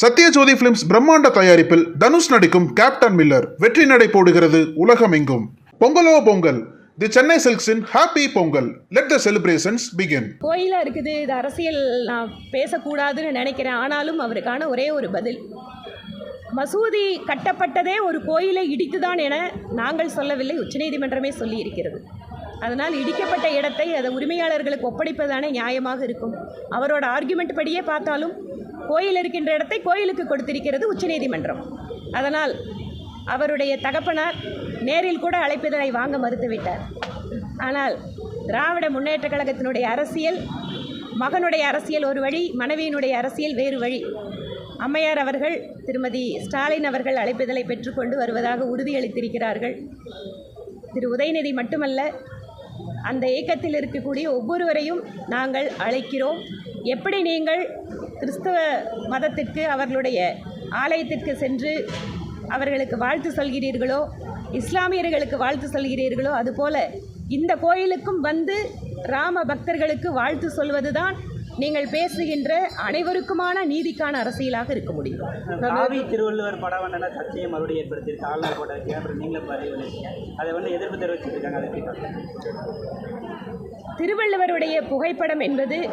Sathyajothi films பிரம்மாண்ட தயாரிப்பில் தனுஷ் நடிக்கும் கேப்டன் மில்லர் வெற்றி நடை போடுகிறது உலகமெங்கும். பொங்கலோ Pongal. The Chennai சில்க்ஸின் happy Pongal let the celebrations begin கோயிலாக இருக்குது இது அரசியல் நான் பேசக்கூடாதுன்னு நினைக்கிறேன். ஆனாலும் அவருக்கான ஒரே ஒரு பதில். மசூதி கட்டப்பட்டதே ஒரு கோயிலை இடித்துதான் என நாங்கள் சொல்லவில்லை உச்சநீதிமன்றமே சொல்லி இருக்கிறது அதனால் இடிக்கப்பட்ட இடத்தை அதை உரிமையாளர்களுக்கு ஒப்படைப்பதானே நியாயமாக இருக்கும். அவரோட ஆர்குமெண்ட் படியே பார்த்தாலும் கோயில் இருக்கின்ற இடத்தை கோயிலுக்கு கொடுத்திருக்கிறது உச்சநீதிமன்றம் அதனால் அவருடைய தகப்பனார் நேரில் கூட அழைப்பிதழை வாங்க மறுத்துவிட்டார். ஆனால் திராவிட முன்னேற்ற கழகத்தினுடைய அரசியல் மகனுடைய அரசியல் ஒரு வழி மனைவியினுடைய அரசியல் வேறு வழி. அம்மையார் அவர்கள் திருமதி ஸ்டாலின் அவர்கள் அழைப்பிதழை பெற்றுக்கொண்டு வருவதாக உறுதியளித்திருக்கிறார்கள். திரு உதயநிதி மட்டுமல்ல அந்த இயக்கத்தில் இருக்கக்கூடிய ஒவ்வொருவரையும் நாங்கள் அழைக்கிறோம். எப்படி நீங்கள் கிறிஸ்தவ மதத்திற்கு அவர்களுடைய ஆலயத்திற்கு சென்று அவர்களுக்கு வாழ்த்து சொல்கிறீர்களோ இஸ்லாமியர்களுக்கு வாழ்த்து சொல்கிறீர்களோ அதுபோல இந்த கோயிலுக்கும் வந்து ராம பக்தர்களுக்கு வாழ்த்து சொல்வதுதான் நீங்கள் பேசுகின்ற அனைவருக்குமான நீதிக்கான அரசியலாக இருக்க முடியும். காவி திருவள்ளுவர் படம் வந்து சர்ச்சையை மறுபடியும் ஏற்படுத்தியிருக்கு. ஆளுநர் போட வச்சு அப்புறம் நீங்களும் அதை வந்து எதிர்ப்பு தெரிவிச்சிட்டு இருக்காங்க அதை? திருவள்ளுவருடைய புகைப்படம் என்பது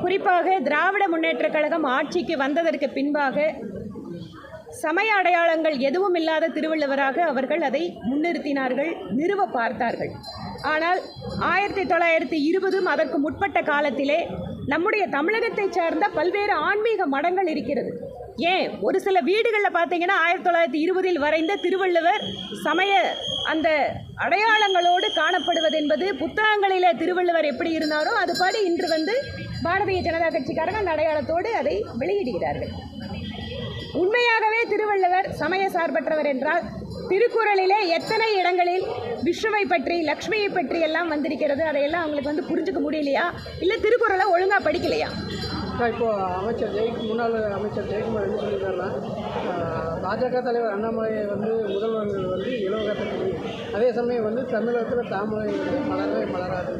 குறிப்பாக திராவிட முன்னேற்றக் கழகம் ஆட்சிக்கு வந்ததற்கு பின்பாக சமய அடையாளங்கள் எதுவும் இல்லாத திருவள்ளுவராக அவர்கள் அதை முன்னிறுத்தினார்கள் நிறுவ பார்த்தார்கள். ஆனால் ஆயிரத்தி தொள்ளாயிரத்தி இருபதும் அதற்கு முற்பட்ட காலத்திலே நம்முடைய தமிழகத்தை சார்ந்த பல்வேறு ஆன்மீக மடங்கள் இருக்கிறது. ஏன்? ஒரு சில வீடுகளில் பார்த்தீங்கன்னா ஆயிரத்தி தொள்ளாயிரத்தி இருபதில் வரைந்த திருவள்ளுவர் சமய அந்த அடையாளங்களோடு காணப்படுவது என்பது புத்தகங்களில் திருவள்ளுவர் எப்படி இருந்தாரோ அதுபாடி இன்று வந்து பாரதிய ஜனதா கட்சிக்காரங்க அந்த அடையாளத்தோடு அதை வெளியிடுகிறார்கள். உண்மையாகவே திருவள்ளுவர் சமய சார்பற்றவர் என்றால் திருக்குறளிலே எத்தனை இடங்களில் விஷ்ணுவை பற்றி லக்ஷ்மியை பற்றி எல்லாம் வந்திருக்கிறது? அதையெல்லாம் அவங்களுக்கு வந்து புரிஞ்சுக்க முடியலையா? இல்லை திருக்குறளை ஒழுங்காக படிக்கலையா? அக்கா, இப்போ அமைச்சர் ஜெய் முன்னாள் அமைச்சர் ஜெயக்குமார் என்ன சொல்லியிருக்காருன்னா பாஜக தலைவர் அண்ணாமலை வந்து முதல்வர் வந்து இலவகத்தை அதே சமயம் வந்து தமிழகத்தில் தாமரை வந்து மலரவே மலராது.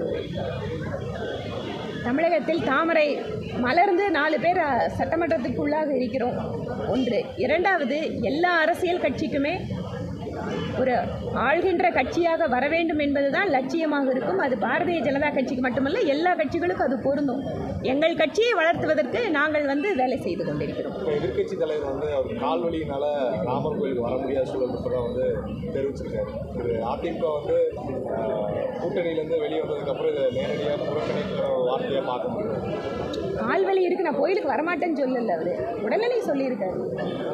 தமிழகத்தில் தாமரை மலர்ந்து நாலு பேர் சட்டமன்றத்துக்குள்ளாக இருக்கிறோம். ஒன்று இரண்டாவது எல்லா அரசியல் கட்சிக்குமே ஒரு ஆள்கின்ற கட்சியாக வர வேண்டும் என்பதுதான் லட்சியமாக இருக்கும். அது பாரதிய ஜனதா கட்சிக்கு மட்டுமல்ல எல்லா கட்சிகளுக்கும் அது பொருந்தும். எங்கள் கட்சியை வளர்த்துவதற்கு நாங்கள் வந்து வேலை செய்து கொண்டிருக்கிறோம். எதிர்கட்சி தலைவர் வந்து அவர் கால்வழியினால ராமர் கோயிலுக்கு வர முடியாத சூழல் வந்து தெரிவிச்சிருக்காரு. அதிமுக வந்து கூட்டணியிலேருந்து வெளியே வந்ததுக்கப்புறம் இதை நேரடியாக புறக்கணி வார்த்தையாக பார்க்க முடியும் ஆள்வழி இருக்கு நான் கோயிலுக்கு வரமாட்டேன்னு சொல்லல அவரு. உடனே சொல்லியிருக்காரு.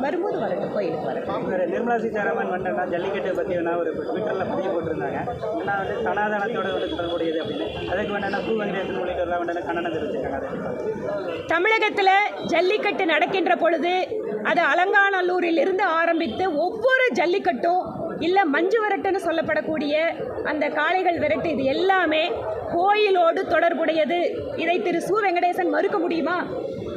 வரும்போது வரட்டும் கோயிலுக்கு வரட்டும். நிர்மலா சீதாராமன் வந்துட்டா ஜல்லிக்கட்டு பற்றி வேணா ஒரு ட்விட்டரில் பதிவு போட்டிருந்தாங்க. ஏன்னா வந்து சனாதனத்தோட வந்து தொடர்புடையது அப்படின்னு. அதுக்கு வேண்டாம் பூ வெங்கடேசன் உள்ளிட்டவர்கள் வேண்டாம் கண்டனம் தெரிவிச்சிருக்காங்க? தமிழகத்தில் ஜல்லிக்கட்டு நடக்கின்ற பொழுது அது அலங்காநல்லூரில் இருந்து ஆரம்பித்து ஒவ்வொரு ஜல்லிக்கட்டும் இல்லை மஞ்சு விரட்டுன்னு சொல்லப்படக்கூடிய அந்த காளைகள் விரட்டு இது எல்லாமே கோயிலோடு தொடர்புடையது. இதை திரு சு வெங்கடேசன் மறுக்க முடியுமா?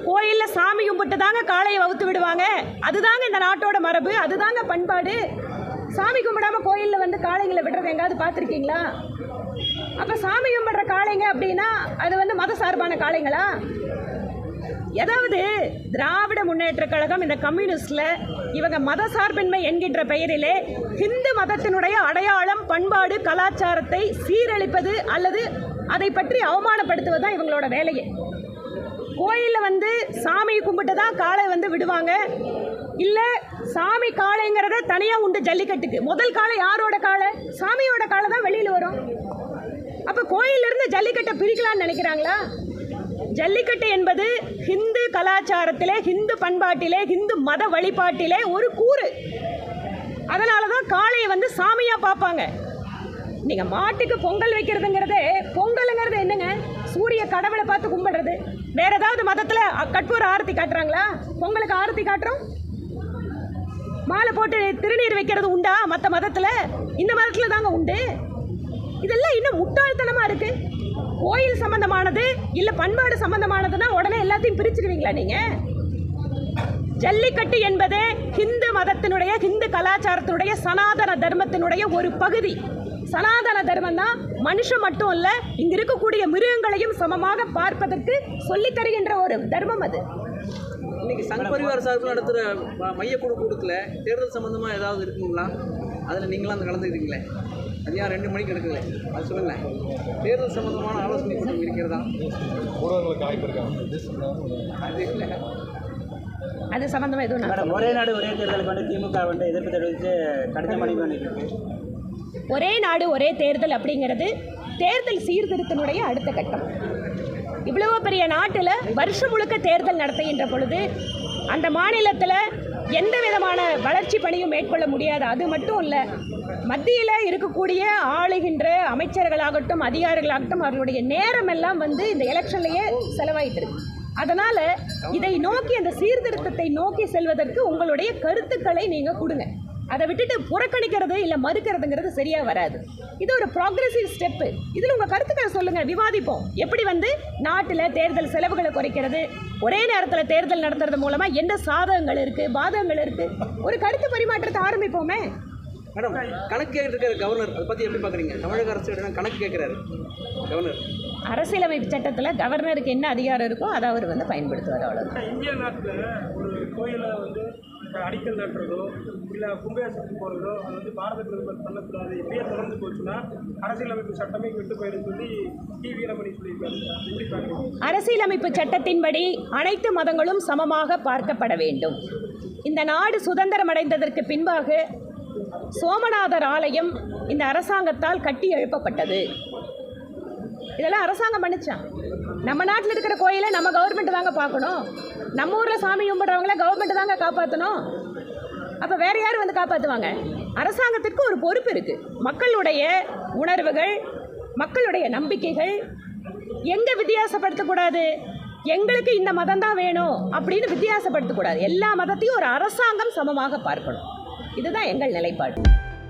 கோயிலில் சாமி கும்பிட்டு தாங்க காளையை வகுத்து விடுவாங்க. அதுதாங்க இந்த நாட்டோட மரபு அதுதாங்க பண்பாடு. சாமி கும்பிடாம கோயிலில் வந்து காளைங்களை விடுறது எங்காவது பார்த்துருக்கீங்களா? அப்போ சாமி கும்பிடுற காளைங்க அப்படின்னா அது வந்து மத சார்பான காளைங்களா? ஏதாவது திராவிட முன்னேற்ற கழகம் இந்த கம்யூனிஸ்டில் இவங்க மத சார்பின்மை என்கின்ற பெயரிலே ஹிந்து மதத்தினுடைய அடையாளம் பண்பாடு கலாச்சாரத்தை சீரழிப்பது அல்லது அதை பற்றி அவமானப்படுத்துவது தான் இவங்களோட வேலையே. கோயிலில் வந்து சாமி கும்பிட்டு தான் காளை வந்து விடுவாங்க. இல்லை சாமி காளைங்கிறத தனியாக உண்டு ஜல்லிக்கட்டுக்கு. முதல் காலை யாரோட காலை சாமியோட காலை தான் வெளியில் வரும். அப்போ கோயிலிருந்து ஜல்லிக்கட்டை பிரிக்கலான்னு நினைக்கிறாங்களா? ஜல்லிக்கட்டு என்பது ஹிந்து கலாச்சாரத்திலே ஹிந்து பண்பாட்டிலே ஹிந்து மத வழிபாட்டிலே ஒரு கூறு. அதனால தான் காளையை வந்து சாமியாக பார்ப்பாங்க. நீங்கள் மாட்டுக்கு பொங்கல் வைக்கிறதுங்கிறதே பொங்கலுங்கிறது என்னங்க? சூரிய கடவுளை பார்த்து கும்பிடுறது. வேற ஏதாவது மதத்தில் கற்பூர ஆரத்தி காட்டுறாங்களா? பொங்கலுக்கு ஆரத்தி காட்டுறோம். மாலை போட்டு திருநீர் வைக்கிறது உண்டா மற்ற மதத்தில்? இந்த மதத்தில் தாங்க உண்டு. இதெல்லாம் இன்னும் முட்டாள்தனமாக இருக்குது கோயில் சம்பந்தமானது இல்லை பண்பாடு சம்பந்தமானதுன்னா உடனே எல்லாத்தையும் பிரிச்சிருவீங்களா நீங்கள் ஜல்லிக்கட்டு என்பது ஹிந்து மதத்தினுடைய ஹிந்து கலாச்சாரத்தினுடைய சனாதன தர்மத்தினுடைய ஒரு பகுதி. சனாதன தர்மம் தான் மனுஷன் மட்டும் இல்ல இங்க இருக்கக்கூடிய மிருகங்களையும் சமமாக பார்ப்பதற்கு சொல்லித் தருகின்ற ஒரு தர்மம் அது. இன்னைக்கு சங்க பரிவார சார்பில் நடத்துகிற மையக்குழு கூட்டத்தில் தேர்தல் சம்மந்தமாக ஏதாவது இருக்குங்களா? அதில் நீங்களாம் அந்த கலந்துக்கிறீங்களே ஏன் ரெண்டு மணிக்கு எடுக்கல அது சொல்லுங்களேன். தேர்தல் சம்மந்தமான ஆலோசனை கூட்டம் இருக்கிறதா ஊடகங்களுக்கு வாய்ப்பு இருக்காங்க அது இல்லை. அது சம்மந்தமாக எதுவும் மேடம் ஒரே நாடு ஒரே தேர்தலுக்கு வந்து திமுக வந்து எதிர்ப்பு தெரிவித்து கடிதம் அனுப்பி பண்ணிட்டு ஒரே நாடு ஒரே தேர்தல் அப்படிங்கிறது தேர்தல் சீர்திருத்தனுடைய அடுத்த கட்டம். இவ்வளவு பெரிய நாட்டில் வருஷம் முழுக்க தேர்தல் நடத்துகின்ற பொழுது அந்த மாநிலத்தில் எந்த விதமான வளர்ச்சி பணியும் மேற்கொள்ள முடியாது. அது மட்டும் இல்லை மத்தியில் இருக்கக்கூடிய ஆளுகின்ற அமைச்சர்களாகட்டும் அதிகாரிகளாகட்டும் அவர்களுடைய நேரம் எல்லாம் வந்து இந்த எலெக்ஷன்லேயே செலவாயிட்டு இருக்கு அதனால் இதை நோக்கி அந்த சீர்திருத்தத்தை நோக்கி செல்வதற்கு உங்களுடைய கருத்துக்களை நீங்கள் கொடுங்க. அதை விட்டுட்டு புறக்கணிக்கிறது இல்லை மறுக்கிறதுங்கிறது சரியாக வராது. இது ஒரு ப்ராக்ரெசிவ் ஸ்டெப்பு இதில் உங்கள் கருத்துக்களை சொல்லுங்கள் விவாதிப்போம். எப்படி வந்து நாட்டில் தேர்தல் செலவுகளை குறைக்கிறது ஒரே நேரத்தில் தேர்தல் நடத்துறது மூலமாக என்ன சாதகங்கள் இருக்குது பாதகங்கள் இருக்குது ஒரு கருத்து பரிமாற்றத்தை ஆரம்பிப்போமே. மேடம் கணக்கு கேட்டிருக்கிற கவர்னர் அதை பற்றி எப்படி பார்க்குறீங்க தமிழக அரசு கணக்கு கேட்குறாரு. கவர்னர் அரசியலமைப்பு சட்டத்தில் கவர்னருக்கு என்ன அதிகாரம் இருக்கோ அதை அவர் வந்து பயன்படுத்துவார் அவ்வளோதான் இந்திய நாட்டில் ஒரு கோயிலை வந்து அடிக்கல் நட்டுறதோ இல்லை கும்பாபிஷேகம் போகிறதோ அது வந்து பாரத பிரதமர் பண்ணக்கூடாது. இப்படியே தொடர்ந்து போச்சுன்னா அரசியலமைப்பு சட்டமே கெட்டு போயிடும் சொல்லி டி சொல்லியிருக்காரு. அரசியலமைப்பு சட்டத்தின்படி அனைத்து மதங்களும் சமமாக பார்க்கப்பட வேண்டும். இந்த நாடு சுதந்திரம் அடைந்ததற்கு பின்பாக சோமநாதர் ஆலயம் இந்த அரசாங்கத்தால் கட்டி எழுப்பப்பட்டது. இதெல்லாம் அரசாங்கம் பண்ணிச்சான் நம்ம நாட்டில் இருக்கிற கோயிலை நம்ம கவர்மெண்ட் தாங்க பார்க்கணும். நம்ம ஊரில் சாமி கும்பிட்றவங்கள கவர்மெண்ட் தாங்க காப்பாற்றணும் அப்போ வேறு யார் வந்து காப்பாற்றுவாங்க அரசாங்கத்திற்கு ஒரு பொறுப்பு இருக்குது மக்களுடைய உணர்வுகள் மக்களுடைய நம்பிக்கைகள் எங்கே வித்தியாசப்படுத்தக்கூடாது? எங்களுக்கு இந்த மதம் தான் வேணும் அப்படின்னு வித்தியாசப்படுத்தக்கூடாது. எல்லா மதத்தையும் ஒரு அரசாங்கம் சமமாக பார்க்கணும். இதுதான் எங்கள் நிலைப்பாடு.